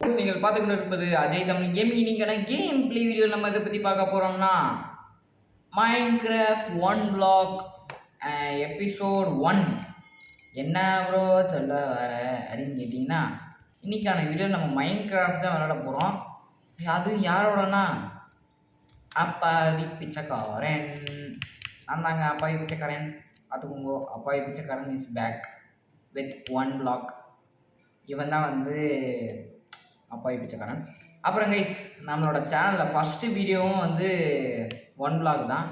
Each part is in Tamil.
நீங்கள் பார்த்துக்கிட்டு இருப்பது அஜய் தமிழ் கேமிங் இன்னைக்கான கேம் பிளே வீடியோ நம்ம இதை பற்றி பார்க்க போகிறோம்னா Minecraft one block episode one என்ன ப்ரோ சொல்ல வர அப்படின்னு கேட்டிங்கன்னா இன்னைக்கான வீடியோ நம்ம மைன்கிராஃப்ட் தான் விளையாட போகிறோம் அது யாரோடனா? அப்பாவி பிச்சைக்காரன். நான் தாங்க அப்பாவி பிச்சைக்காரன். பார்த்துக்கோங்க அப்பாவி பிச்சைக்காரன் is back with one block இவன் தான் வந்து அப்பாவி பிச்சைக்காரன். அப்புறம் கைஸ் நம்மளோட சேனலில் ஃபஸ்ட்டு வீடியோவும் வந்து ஒன் பிளாக் தான்.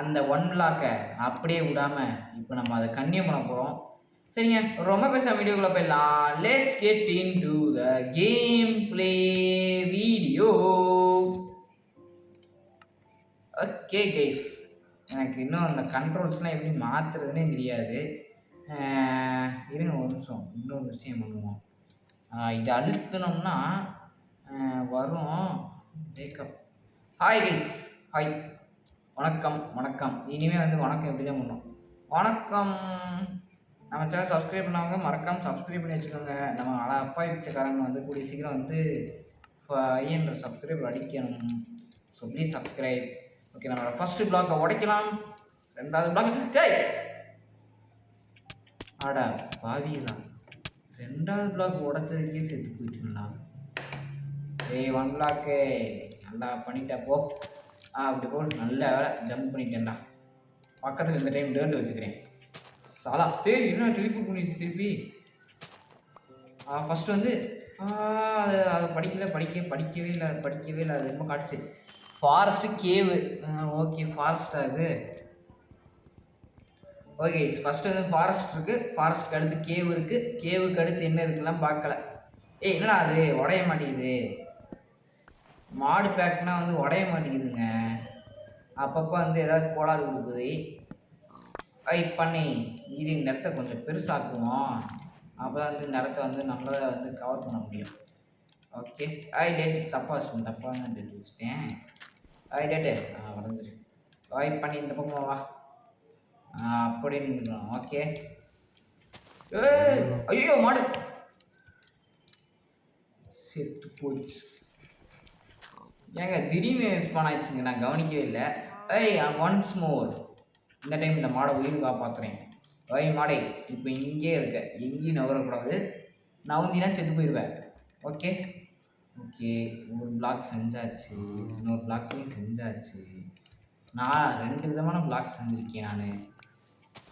அந்த ஒன் பிளாக்கை அப்படியே விடாமல் இப்போ நம்ம அதை கன்னியூ பண்ண போகிறோம் சரிங்க ரொம்ப பேசுகிற வீடியோக்குள்ளே போயிடலாம். Let's get into the game play video okay guys எனக்கு இன்னும் அந்த கண்ட்ரோல்ஸ்லாம் எப்படி மாற்றுறதுனே தெரியாது. இருங்க ஒரு நிமிஷம். இன்னொரு விஷயம் பண்ணுவோம். இதை அழுத்தினோம்னா வரும் வேக்கப் ஹாய் கைஸ் ஹாய் வணக்கம் வணக்கம். இனிமேல் வந்து வணக்கம் எப்படி தான் பண்ணோம்? வணக்கம். நம்ம சேனல் சப்ஸ்கிரைப் பண்ணவங்க மறக்காமல் சப்ஸ்கிரைப் பண்ணி வச்சுக்கோங்க. நம்ம அழ அப்பா பிச்சைக்காரங்க வந்து கூடிய சீக்கிரம் வந்து ஃபைவ் ஹண்ட்ரட் சப்ஸ்கிரைபர் அடிக்கணும். ஸோ ப்ளீஸ் சப்ஸ்கிரைப் ஓகே நம்மளோட ஃபஸ்ட்டு பிளாக்கை உடைக்கலாம். ரெண்டாவது பிளாக் டேய்! ஆடா பாவியலாம் ரெண்டாவது பிளாக் உடச்சதுக்கே செத்து போயிட்டுங்களா? ஏய் ஒன் பிளாக்கு நல்லா பண்ணிட்டா போ. ஆ அப்படி போ. நல்ல வேலை. ஜம்ப் பண்ணிட்டேன்டா. பக்கத்தில் இந்த டைம் டேர்ட் வச்சுக்கிறேன். சாலா. டேய் என்ன டெலிபோர்ட் பண்ணிடுச்சு திருப்பி? ஆ ஃபஸ்ட்டு வந்து அது அதை படிக்கல படிக்க படிக்கவே இல்லை அது படிக்கவே இல்லை அது ரொம்ப காட்டுச்சு. ஃபாரஸ்ட்டு கேவு ஓகே ஃபாரஸ்ட்டாக இது. ஓகே ஃபர்ஸ்ட் வந்து ஃபாரஸ்ட் இருக்கு. ஃபாரஸ்ட்க்கு அடுத்து கேவ் இருக்கு. கேவுக்கு அடுத்து என்ன இருக்குலாம் பார்க்கல. ஏய் என்னடா அது? உடைய மாட்டேங்குது. மாடு பேக்னா வந்து உடைய மாட்டேங்குதுங்க. அப்பப்போ வந்து ஏதாவது கோளாறு கொடுக்குது. ஐ பண்ணி. இது இந்த இடத்த கொஞ்சம் பெருசாக்குவோம். அப்போ தான் வந்து இந்த இடத்த வந்து நம்மளால வந்து கவர் பண்ண முடியும். ஓகே ஐ டேட் தப்பா வச்சுட்டேன். தப்பான டேட் வச்சுட்டேன். ஐ டேட்டு ஆ வரைஞ்சிரு. ஐ பண்ணி. இந்த பக்கம் வா. அப்படியே நின்றுக்கணும் ஓகே ஏய் ஐயோ. மாடு. செத்து போச்சு ஏங்க திடீர்னு ஸ்பான் ஆயிடுச்சுங்க. நான் கவனிக்கவே இல்லை. ஏய் ஒன்ஸ் மோர் இந்த டைம் இந்த மாடை உயிர் காப்பாற்றுறேன் ஓய் மாடை இப்போ இங்கே இருக்க. எங்கேயும் நவரக்கூடாது நவுந்தினா செத்து போயிடுவேன். ஓகே ஓகே ஒரு பிளாக் செஞ்சாச்சு. இன்னொரு பிளாக்கையும் செஞ்சாச்சு. நான் ரெண்டு விதமான பிளாக் செஞ்சுருக்கேன் நான்.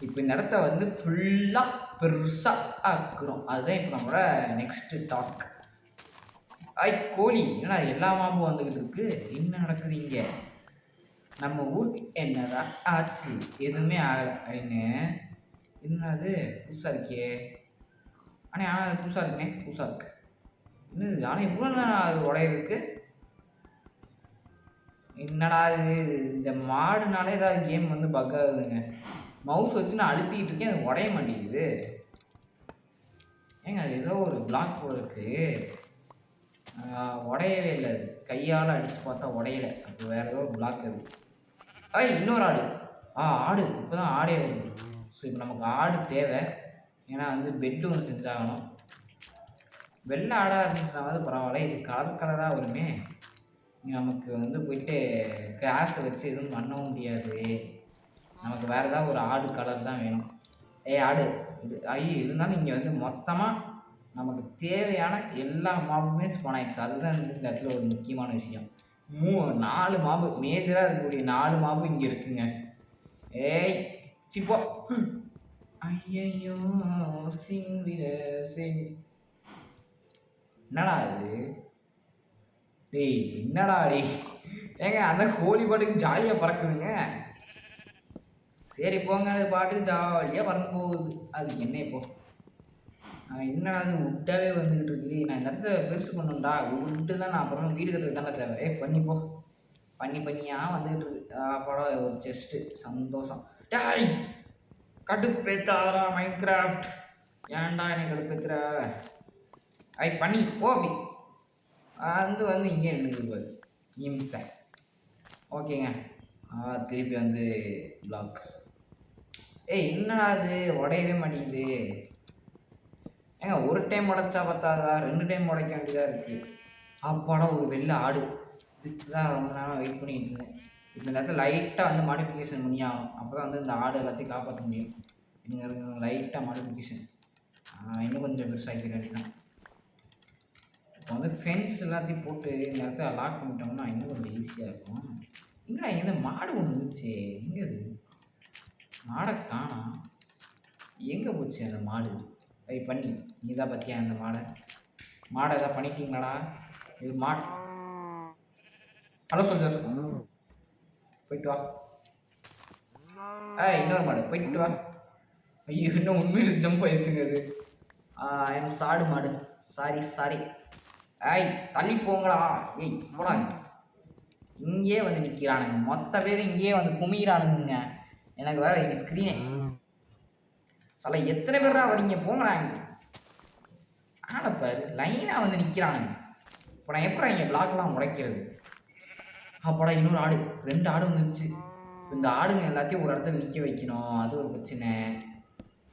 இப்போ இந்த இடத்த வந்து ஃபுல்லாக பெருசாக ஆக்குறோம். அதுதான் இப்போ நம்மளோட நெக்ஸ்ட்டு டாஸ்க் ஐ கோழி. என்னடா எல்லா மாம்பும் வந்துக்கிட்டு இருக்கு? என்ன நடக்குது இங்கே? நம்ம ஊருக்கு என்னதான் ஆச்சு? எதுவுமே ஆகலை. அப்படின்னு என்னது புதுசாக இருக்கே. ஆனால் ஆனால் அது புதுசாக இருக்குண்ணே. புதுசாக இருக்கு. என்னது ஆனால் இவ்வளோ அது உடையிருக்கு என்னடா இது? இந்த மாடுனாலே ஏதாவது கேம் வந்து பக் ஆகுதுங்க. மவுஸ் வச்சு நான் அழுத்திக்கிட்டு இருக்கேன் அது உடைய மாட்டேங்குது. ஏங்க அது ஏதோ ஒரு பிளாக் போல் இருக்கு. உடையவே இல்லை அது. கையால் அடித்து பார்த்தா உடையலை. அப்போ வேற ஏதோ ஒரு பிளாக் அது. ஆ இன்னொரு ஆடு. ஆ ஆடு. இப்போ தான் ஆடே வருது. ஸோ இப்போ நமக்கு ஆடு தேவை. ஏன்னா வந்து பெட் ஒன்று செஞ்சாகணும். வெள்ளை ஆடாக இருந்துச்சுனாவது பரவாயில்ல. இது கலர் கலராக வருமே. நமக்கு வந்து போயிட்டு கிராஸை வச்சு எதுவும் பண்ணவும் முடியாது. நமக்கு வேறு ஏதாவது ஒரு ஆடு கலர் தான் வேணும். ஏய் ஆடு இது ஐயோ இருந்தாலும் இங்கே வந்து மொத்தமாக நமக்கு தேவையான எல்லா மாபுமே ஸ்பான் அதுதான் வந்து இந்த இடத்துல ஒரு முக்கியமான விஷயம். மூ நாலு மாபு மேஜராக இருக்கக்கூடிய நாலு மாபு இங்கே இருக்குங்க. ஏய் சிப்போ. ஐயையோ சிங் விட சிங். என்னடா இது? டேய் என்னடா டேய்? ஏங்க அந்த கோழி பாட்டுக்கு ஜாலியாக பறக்குதுங்க. சரி போங்க. அது பாட்டுக்கு ஜாலியாக பறந்து போகுது. அதுக்கு என்ன இப்போ? என்னடா அது விட்டாவே வந்துக்கிட்டு இருக்குது. நான் இந்த இடத்த பெருசு பண்ணணும்டா. தான் நான் அப்புறம் வீடு கட்டுறது தானே தேவை. ஏ பண்ணி போ. பண்ணி பண்ணியா வந்துக்கிட்டு இருக்கு. படம் ஒரு செஸ்ட்டு சந்தோஷம். டாய்! கடுப்பேத்தாரா மைக்ராஃப்ட் ஏன்டா என்னை கடுப்பேத்துற? ஐ பண்ணி போ வந்து வந்து இங்கே நின்றுக்கு பாரு இம்சை. ஓகேங்க. திருப்பி வந்து பிளாக் ஏய் என்னடா அது உடையவே மாட்டேங்குது. ஏங்க ஒரு டைம் உடைச்சா பார்த்தாதா ரெண்டு டைம் உடைக்க வேண்டியதாக இருக்குது அப்பாடா ஒரு வெள்ளை ஆடு. இதுக்கு தான் ரொம்ப நேரம் வெயிட் பண்ணிட்டு இருந்தேன். இந்த நேரத்தில் லைட்டாக வந்து மாடிஃபிகேஷன் பண்ணி ஆகும் அப்போ தான் வந்து இந்த ஆடு எல்லாத்தையும் காப்பாற்ற முடியும். இங்கே லைட்டாக மாடிஃபிகேஷன் இன்னும் கொஞ்சம் பெருசாக்கி வேண்டியதான் இப்போ வந்து ஃபென்ஸ் எல்லாத்தையும் போட்டு இந்த நேரத்தில் லாக் பண்ணிட்டோம்னா இன்னும் கொஞ்சம் ஈஸியாக இருக்கும். எங்கடா இங்கே மாடு ஒன்று இருந்துச்சு. எங்கே அது மாடை காணா. எங்கே போச்சு அந்த மாடு? ஐ பண்ணி நீ தான் பற்றியா அந்த மாடை? மாடை எதாவது பண்ணிட்டீங்களாடா? இது மாடு. ஹலோ சொல்ஜர் போயிட்டு வா. ஆ இன்னொரு மாடு. போயிட்டு வா. ஐயோ இன்னும் உண்மையில் ஜம்ப் ஆயிடுச்சுங்க அது. என் சாடு மாடு. சாரி சாரி ஐய் தள்ளி போங்கடா. ஏய் போடா. இங்கேயே வந்து நிற்கிறானுங்க மொத்த பேரும் இங்கேயே வந்து குமிகிறானுங்க எனக்கு வேற இங்கே ஸ்க்ரீனே சில எத்தனை பேரா வரீங்க போங்கடா ஆட பாரு லைனாக வந்து நிற்கிறானுங்க இப்போ நான் எப்படா இங்கே பிளாக்லாம் உடைக்கிறது? அப்போடா இன்னொரு ஆடு ரெண்டு ஆடு வந்துருச்சு. இந்த ஆடுங்க எல்லாத்தையும் ஒரு இடத்துல நிற்க வைக்கணும். அது ஒரு பிரச்சனை.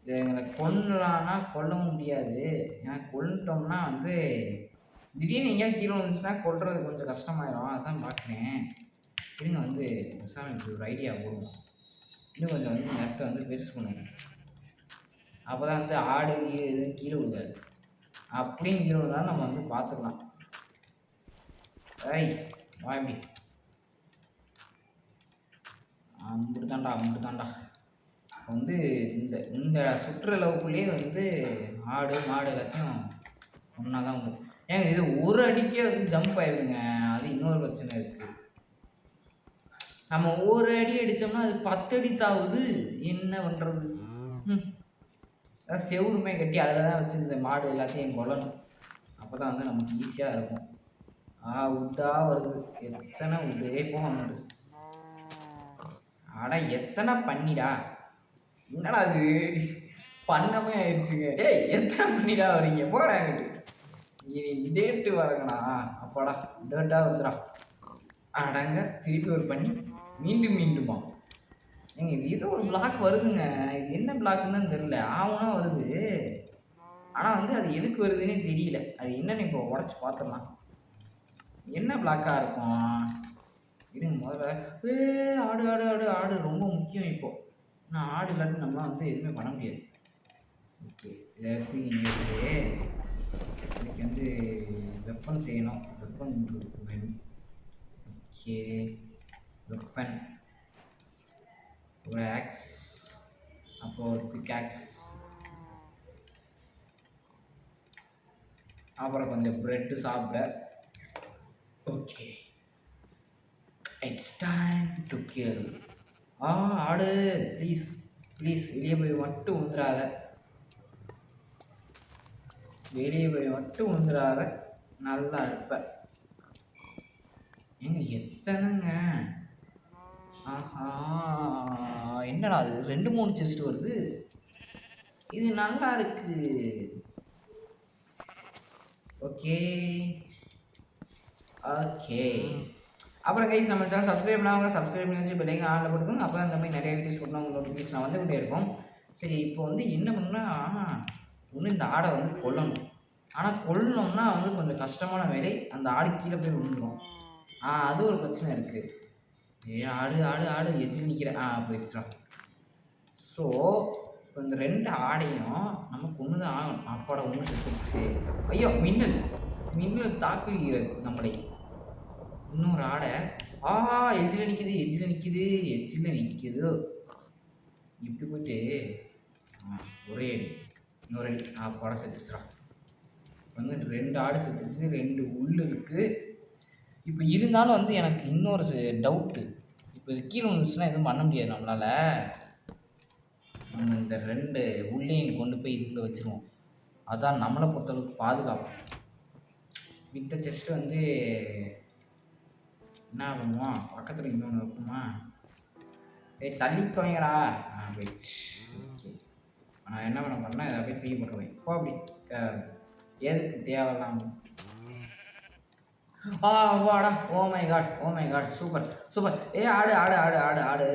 இது எங்களை கொல்லலாம்னா கொல்லவும் முடியாது. ஏன்னா கொல்லிட்டோம்னா வந்து திடீர்னு எங்கேயா கீழே வந்துச்சுன்னா கொல்றது கொஞ்சம் கஷ்டமாயிரும். அதான் பார்க்குறேன். இருங்க வந்து ஒரு ஐடியா போடுவோம். இன்னும் கொஞ்சம் வந்து நட்டை வந்து பெருசு பண்ணணும் அப்போ தான் வந்து ஆடு கீழே எதுவும் கீழே விழுகாது அப்படின்னு கீழே விழுந்தாலும் நம்ம வந்து பார்த்துக்கலாம் ஐய் வாய்ப்பி அம்புட்டு தாண்டா அம்புட்டு தாண்டா வந்து இந்த இந்த சுற்றுலவுக்குள்ளேயே வந்து ஆடு மாடு எல்லாத்தையும் ஒன்றா தான் உண்டு. ஏங்க இது ஒரு அடிக்கே வந்து ஜம்ப் ஆயிருதுங்க. அது இன்னொரு பிரச்சனை இருக்குது நம்ம ஒரு அடி அடித்தோம்னா அது பத்து அடி தாவுது. என்ன பண்ணுறது செவுருமே கட்டி அதில் தான் வச்சு இந்த மாடு எல்லாத்தையும் கொல்லணும் அப்போ தான் வந்து நமக்கு ஈஸியாக இருக்கும். ஆ உட்டா வருது. எத்தனை உட்டே போக மாட்டுது அட எத்தனை பண்ணிடா? என்னடா அது பண்ணமே ஆயிடுச்சுங்க. டேய் எத்தனை பண்ணிடா வரீங்க? போடா இனி டேட்டு வரங்கண்ணா. அப்பாடா டேட்டாக வருதுடா அடங்க திருப்பி ஒரு பண்ணி மீண்டும் மீண்டுமா? ஏங்க இது ஏதோ ஒரு பிளாக் வருதுங்க. இது என்ன பிளாக்குன்னு தான் தெரில ஆவுனா வருது. ஆனால் வந்து அது எதுக்கு வருதுன்னே தெரியல. அது என்னன்னு இப்போ உடச்சி பார்த்துடலாம். என்ன பிளாக்காக இருக்கும்? இருங்க முதல்ல. ஏ ஆடு ஆடு ஆடு ஆடு ரொம்ப முக்கியம் இப்போ. நான் ஆடு இல்லாட்டி நம்ம வந்து எதுவுமே பண்ண முடியாது. ஓகே இதை எடுத்து இங்கே வச்சு இன்னைக்கு வந்து வெப்பன் செய்யணும். வெப்பன் வேணும் ஓகே வெப்பன் ஒரு ஆக்ஸ் அப்புறம் ஒரு பிக் ஆக்ஸ் அப்புறம் கொஞ்சம் ப்ரெட்டு சாப்பிட. Okay it's time to kill ah ஆடு ப்ளீஸ் ப்ளீஸ் வெளியே போய் மட்டும் விழுந்துடாத வெளியே போய் மட்டும் விழுந்துடாத நல்லா இருப்பேன் ஏங்க எத்தனைங்க? ஆஹா என்னடா அது? ரெண்டு மூணு செஸ்ட் வருது. இது நல்லா இருக்கு. ஓகே. ஓகே. அப்புறம் கைஸ் நம்ம சேனல் சப்ஸ்கிரைப் பண்ணாங்க சப்ஸ்கிரைப் பண்ணி வச்சு பிள்ளைங்க ஆளில் போட்டுக்கோங்க. அப்போ இந்த மாதிரி நிறைய வீடியோஸ் போட்டு உங்களுக்கு வந்து வந்துக்கிட்டே இருக்கும். சரி இப்போ வந்து என்ன பண்ணால் ஒன்று இந்த ஆடை வந்து கொல்லணும். ஆனால் கொல்லணும்னா வந்து கொஞ்சம் கஷ்டமான வேலை. அந்த ஆடு கீழே போய் விழுந்துடும் ஆ அது ஒரு பிரச்சனை இருக்குது ஏ ஆடு ஆடு ஆடு எஜில் நிற்கிற ஆ போயிடுச்சுடா. ஸோ இப்போ இந்த ரெண்டு ஆடையும் நம்ம கொண்டு தான் ஆகணும். அப்பாட ஒன்று செத்துருச்சு. ஐயோ மின்னல். மின்னல் தாக்குகிறது நம்மளை. இன்னொரு ஆடை ஆ எஜ்ஜில் நிற்கிது எஜ்ஜில் நிற்கிது எஜ்ஜில் நிற்கிது இப்படி போயிட்டு ஒரே அடி. இன்னொரு அடி. ஆ படம் செத்துருச்சுடா. வந்து ரெண்டு ஆடு செத்துருச்சு ரெண்டு உள் இருக்குது இப்போ இருந்தாலும் வந்து எனக்கு இன்னொரு டவுட்டு இப்போ இது கீழே விழுந்துச்சுன்னா எதுவும் பண்ண முடியாது நம்மளால். நம்ம இந்த ரெண்டு உள்ளேயும் கொண்டு போய் இதுக்குள்ளே வச்சுருவோம். அதான் நம்மளை பொறுத்தளவுக்கு பாதுகாப்பு. மித்த செஸ்ட்டு வந்து என்ன பண்ணுவோம்? பக்கத்தில் இன்னொன்று வைப்போமா? ஏய் தள்ளி தொலைங்கடா ஆ போயிடுச்சு ஓகே நான் என்ன பண்ண பண்ணேன் இதை அப்படியே தூக்கி போட்டுருவேன். இப்போ அப்படி. எதுக்கு தேவையில்லாமல் ஆ வாடா. ஓ my God oh my God super super ஏ ஆடு ஆடு ஆடு ஆடு ஆடு.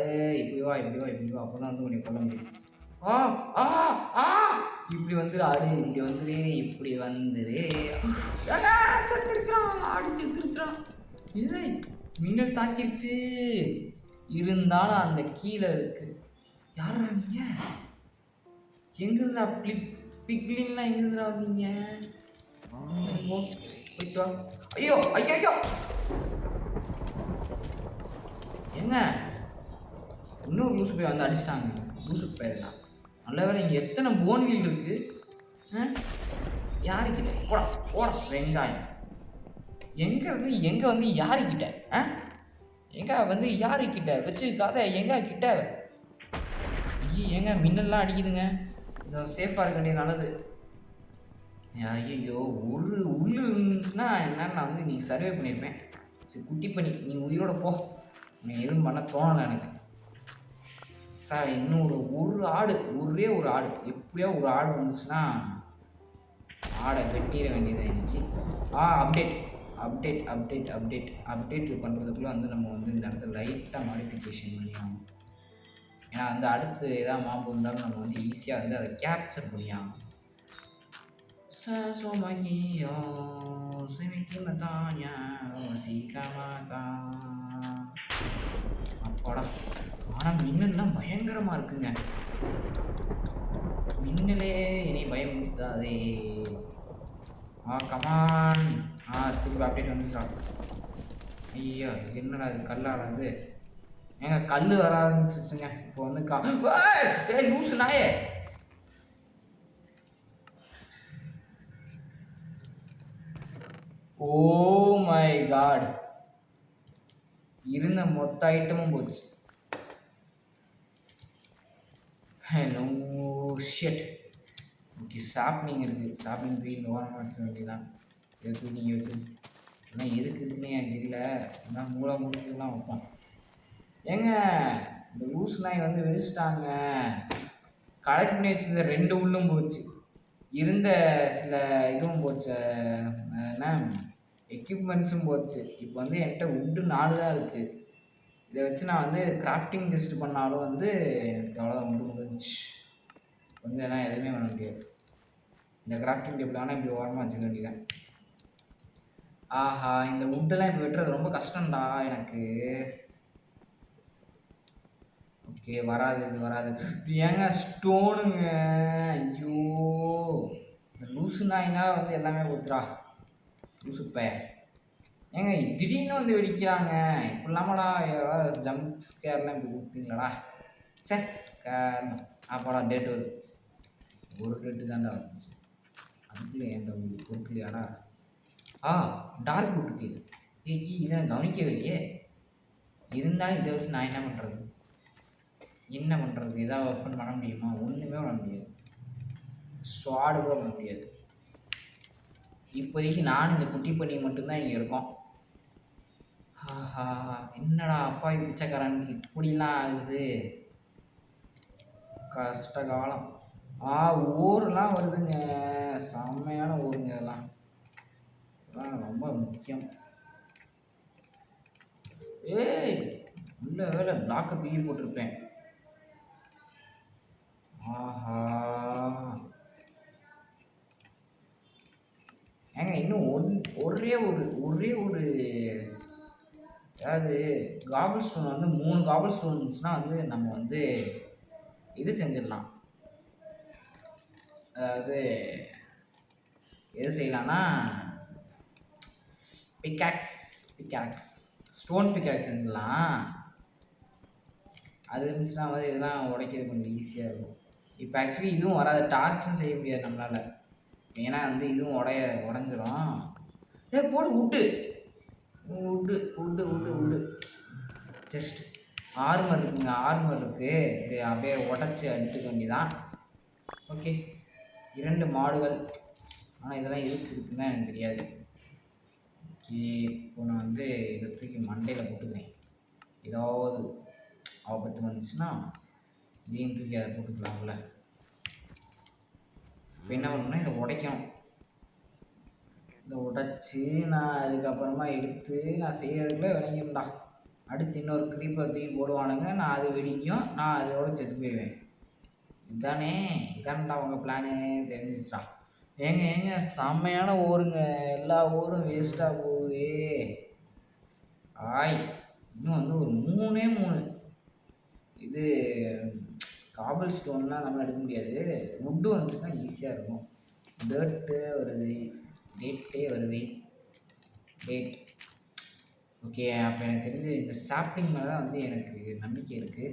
இப்படி வா இப்படி வா இப்படி வா. அப்போ தான் வந்து உன்னை கொல்ல முடியும். ஆ ஆ ஆ. இப்படி வந்துரு ஆடு. இப்படி வந்துரு இப்படி வந்துரு. செத்துருச்சுறான் ஆடு செத்துருச்சுறான் ஏய் மின்னல் தாக்கிருச்சு. இருந்தாலும் அந்த கீழே இருக்கு. யாரா நீங்க? எங்கிருந்தா பிளிக் பிக்லின்லாம் எங்கிருந்தா வந்தீங்க? போயிட்டு வா. ஐயோ ஐயோ ஐயோ. என்ன? இன்னொரு லூசு பையன் வந்து அடிச்சிட்டாங்க. லூசு போயிடலாம். நல்ல வேலை இங்கே எத்தனை போன் வீல் இருக்கு யாருக்கிட்ட? போடா போடா வெங்காயம். எங்கே வந்து எங்கே வந்து யாருக்கிட்ட? ஆ? எங்க வந்து யாருக்கிட்ட? வச்சுக்காத கதை எங்க கிட்ட? ஐயோ ஏங்க மின்னல்லாம் அடிக்குதுங்க. இந்த சேஃபாக இருக்க வேண்டியது நல்லது. ஐயோ ஒரு உள்ளு இருந்துச்சுன்னா என்னன்னு நான் வந்து நீ சர்வே பண்ணியிருப்பேன் சரி குட்டி பண்ணி நீ உயிரோட போ. நீ எதுவும் பண்ண தோணலை எனக்கு. சார் இன்னொரு ஒரு ஒரு ஆடு ஒரே ஒரு ஆடு. எப்படியோ ஒரு ஆடு வந்துச்சுன்னா ஆடை வெட்டிட வேண்டியது இன்னைக்கு? ஆ update update update update update பண்ணுறதுக்குள்ளே வந்து நம்ம வந்து இந்த இடத்துல லைட்டாக மாடிஃபிகேஷன் பண்ணியாகும் ஏன்னா வந்து அடுத்து எதாவது மாம்பு இருந்தாலும் நம்ம வந்து ஈஸியாக வந்து அதை கேப்சர் பண்ணியாகும் Sasomahio, semikimatanya, sikamata. அப்பாடா ஆனால் மின்னல்லாம் பயங்கரமாக இருக்குங்க மின்னலே என்னை பயமுறுத்தாதே ஆ கமான் ஆ திருப்பி அப்டேட் வந்துச்சுடா ஐயோ என்னடா இது கல்லாடா இது ஏங்க கல் வர ஆரம்பிச்சிச்சுங்க இப்போ வந்து கா ஏய் லூசு நாயே ஓ மை காட் இருந்த மொத்த ஐட்டமும் போச்சு. ஹலோ ஷெட் ஓகே ஷாப்பிங் இருக்குது ஷாப்பிங் போய் இந்த ஓரம் வச்சிட வேண்டியதான் எதுக்கு நீங்கள் வச்சு ஆனால் எதுக்கு இருக்குன்னு எனக்கு தெரியல. ஆனால் மூளை முழுக்கெல்லாம் வைப்போம். ஏங்க இந்த லூஸ் நாய் வந்து வெடிச்சிட்டாங்க. கலெக்ட் பண்ணி வச்சிருந்த ரெண்டு உள்ளும் போச்சு. இருந்த சில இதுவும் போச்சு. என்ன? எக்யூப்மெண்ட்ஸும் போச்சு. இப்போ வந்து என்கிட்ட உட்டு நாலு தான் இருக்குது இதை வச்சு நான் வந்து கிராஃப்டிங் ஜஸ்ட் பண்ணாலும் வந்து எனக்கு அவ்வளோதான் உண்டு முடிஞ்சு வந்து எல்லாம் எதுவுமே பண்ண முடியாது. இந்த கிராஃப்டிங் டேபிள் ஆனால் இப்படி ஓரமாக வச்சுக்க வேண்டியதான் ஆஹா இந்த உட்டெல்லாம் இப்போ வெட்டுறது ரொம்ப கஷ்டம்டா எனக்கு. ஓகே வராது இது வராது. ஏங்க ஸ்டோனுங்க ஐயோ இந்த லூசு நாயினால் வந்து எல்லாமே போச்சுடா. சூப்பர் ஏங்க திடீர்னு வந்து வெடிக்கிறாங்க. இப்படிலாமடா ஏதாவது ஜம்ப் ஸ்கேர்லாம் இப்படி கொடுப்பீங்களாடா? சார் காரணம். அப்பாடா டேட் வருது. ஒரு டேட்டு தான்டா வந்துச்சு. அதுக்குள்ளே ஏன்டா உங்களுக்கு பொருட்களையாடா ஆ டார்க் ரூட்டுக்கு ஏய் இதை கவனிக்கவே இல்லையே இருந்தாலும் இதை வச்சு நான் என்ன பண்ணுறது என்ன பண்ணுறது எதாவது ஓப்பன் பண்ண முடியுமா? ஒன்றுமே பண்ண முடியாது. ஸ்வாடு கூட பண்ண முடியாது. இப்போதைக்கு நான் இந்த குட்டி பண்ணி மட்டும்தான் இங்கே இருக்கோம். ஆஹா என்னடா அப்பா பிச்சைக்காரனுக்கு இப்படிலாம் ஆகுது. கஷ்ட காலம். ஆ ஊர்லாம் வருதுங்க. செம்மையான ஊருங்க இதெல்லாம். இதெல்லாம் ரொம்ப முக்கியம். ஏய் உள்ள வேலை பிளாக்கை தூக்கி போட்டிருப்பேன். ஆஹா. ஏங்க இன்னும் ஒன் ஒரே ஒரு ஒரே ஒரு அதாவது காபிள் ஸ்டோன் வந்து மூணு காபிள் ஸ்டோன்ஸ்னால் வந்து நம்ம வந்து இது செஞ்சிடலாம். அதாவது எது செய்யலாம்னா பிக்காக்ஸ் பிக்காக்ஸ் ஸ்டோன் பிக்காக்ஸ் செஞ்சிடலாம். அது இருந்துச்சுன்னா வந்து இதெல்லாம் உடைக்கிறது கொஞ்சம் ஈஸியாக இருக்கும். இப்போ ஆக்சுவலி இதுவும் வராது டார்ச்சும் செய்ய முடியாது நம்மளால். ஏன்னா வந்து இதுவும் உடைய உடஞ்சிரும். ஏ போடு உட்டு உட்டு உட்டு உட்டு உட்டு ஜஸ்ட் ஆர்மர் இருக்குங்க ஆர்மர் இருக்குது இது அப்படியே உடச்சி அடித்துக்க வேண்டியதான் ஓகே இரண்டு மாடுகள். ஆனால் இதெல்லாம் எதுக்கு இருக்குன்னு எனக்கு தெரியாது. இப்போ நான் வந்து இதை தூக்கி மண்டையில் போட்டுக்கிறேன். ஏதாவது ஆபத்து வந்துச்சுன்னா இதையும் தூக்கி அதை போட்டுக்கலாம்ல. இப்போ என்ன பண்ணணும்னா இதை உடைக்கணும். இதை உடைச்சி நான் அதுக்கப்புறமா எடுத்து நான் செய்யறதுக்குள்ளே விளங்கிடும்டா. அடுத்து இன்னொரு க்ரீப்பை தூக்கி போடுவானுங்க. நான் அது வெடிக்கும். நான் அதோட செத்து போயிடுவேன். இதுதானே இதான்டா உங்கள் பிளானு தெரிஞ்சிச்சுடா ஏங்க ஏங்க செம்மையான ஊருங்க. எல்லா ஊரும் வேஸ்ட்டாக போகுது. ஆய் இன்னும் வந்து ஒரு மூணே மூணு. இது காபிள் ஸ்டோன்லாம் நம்ம எடுக்க முடியாது. வுட்டு வந்துச்சுன்னா ஈஸியாக இருக்கும். டேர்ட்டு வருது டேட்டே வருது டேட் ஓகே அப்போ எனக்கு தெரிஞ்சு இந்த சாப்பிட்டிங் மேலே தான் வந்து எனக்கு நம்பிக்கை இருக்குது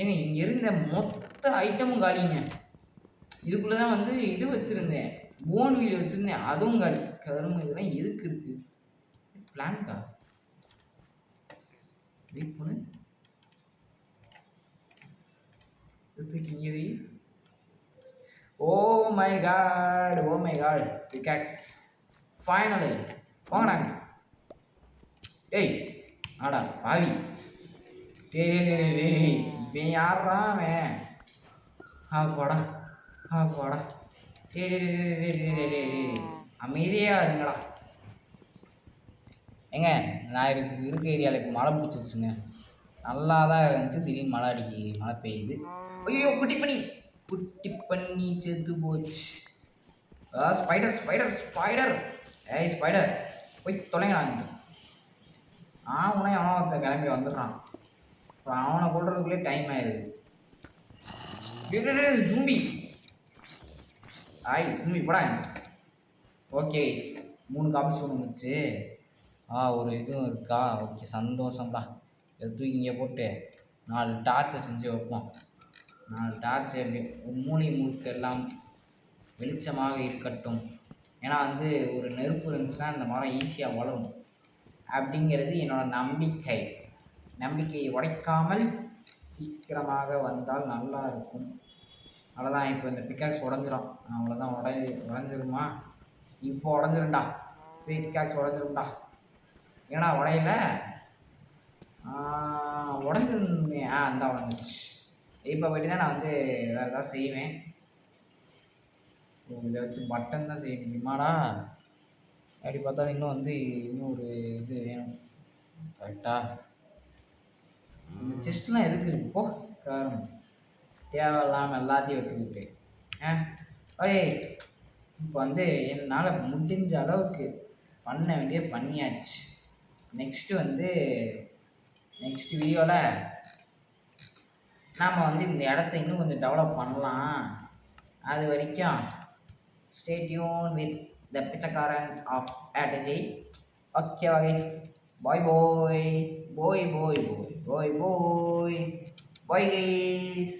ஏங்க இங்கே இருந்த மொத்த ஐட்டமும் காலிங்க. இதுக்குள்ளே தான் வந்து இது வச்சுருந்தேன். போன் வீல் வச்சுருந்தேன். அதுவும் காலி. கரும்பு இதெல்லாம் எதுக்கு இருக்குது பிளான்கா வெயிட் பண்ணு? தூக்கி ஓ my God oh my God pickaxe finally வாங்கினாங்க ஏய் ஆடா பாவி இவன் யாரா அவன் ஆ போடா ஆ போடா அமைதியா இருங்கடா ஏங்க நான் இருக்கு இருக்க ஏரியாவில் இப்போ மழை பிடிச்சிருச்சுங்க நல்லா தான் இருந்துச்சு திடீர்னு மழை அடிக்கி மழை பெய்யுது ஐயோ குட்டி பண்ணி குட்டி பண்ணி செத்து போச்சு. ஆ ஸ்பைடர் ஸ்பைடர் ஸ்பைடர் ஏய் ஸ்பைடர் போய் தொலைங்கடாங்க ஆ உனே அவன் கிளம்பி வந்துடுறான். அப்புறம் அவனை கொள்றதுக்குள்ளே டைம் ஆயிடுது ஜூம்பி ஆய் ஜூம்பி போடா. ஓகே மூணு காப்பி ஸ்டோன் வந்துச்சு. ஆ ஒரு இதுவும் இருக்கா? ஓகே சந்தோஷம்டா. தூக்கி இங்கே போட்டு நாலு டார்ச்சை செஞ்சு வைப்போம். நான் டார்ச் மூளை முழுக்கெல்லாம் வெளிச்சமாக இருக்கட்டும். ஏன்னா வந்து ஒரு நெருப்பு இருந்துச்சுன்னா இந்த மரம் ஈஸியாக வளரும். அப்படிங்கிறது என்னோடய நம்பிக்கை. நம்பிக்கையை உடைக்காமல் சீக்கிரமாக வந்தால் நல்லா இருக்கும். அவ்வளோதான் இப்போ இந்த பிக்காக்ஸ் உடஞ்சிரும். அவ்வளோதான் உடை உடஞ்சிருமா? இப்போ உடஞ்சிரும்டா. பிக்காக்ஸ் உடஞ்சிருண்டா ஏன்னா உடையல? உடஞ்சிருமே. ஆ அந்த உடஞ்சிருச்சு. இப்போ போயிட்டு தான் நான் வந்து வேறு ஏதாவது செய்வேன். இதை வச்சு பட்டன் தான் செய்ய முடியுமாடா அப்படி பார்த்தா இன்னும் வந்து இன்னும் ஒரு இது வேணும். கரெக்டா இந்த செஸ்ட்லாம் எதுக்கு இருக்கு? போ காரணம் தேவையில்லாமல் எல்லாத்தையும் வச்சுக்கிட்டு. ஆ? ஓயேஸ் இப்போ வந்து என்னால் முடிஞ்ச அளவுக்கு பண்ண வேண்டிய பண்ணியாச்சு. நெக்ஸ்ட்டு வந்து நெக்ஸ்ட் வீடியோவில் நாம் வந்து இந்த இடத்த இன்னும் கொஞ்சம் டெவலப் பண்ணலாம். அது வரைக்கும் ஸ்டேடியூன் வித் த பிச்சைக்காரன் ஆஃப் ஆட்டஜி ஓகே வகைஸ் பாய் பாய் பாய் போய் போய் பாய் போய் பாய் கைஸ்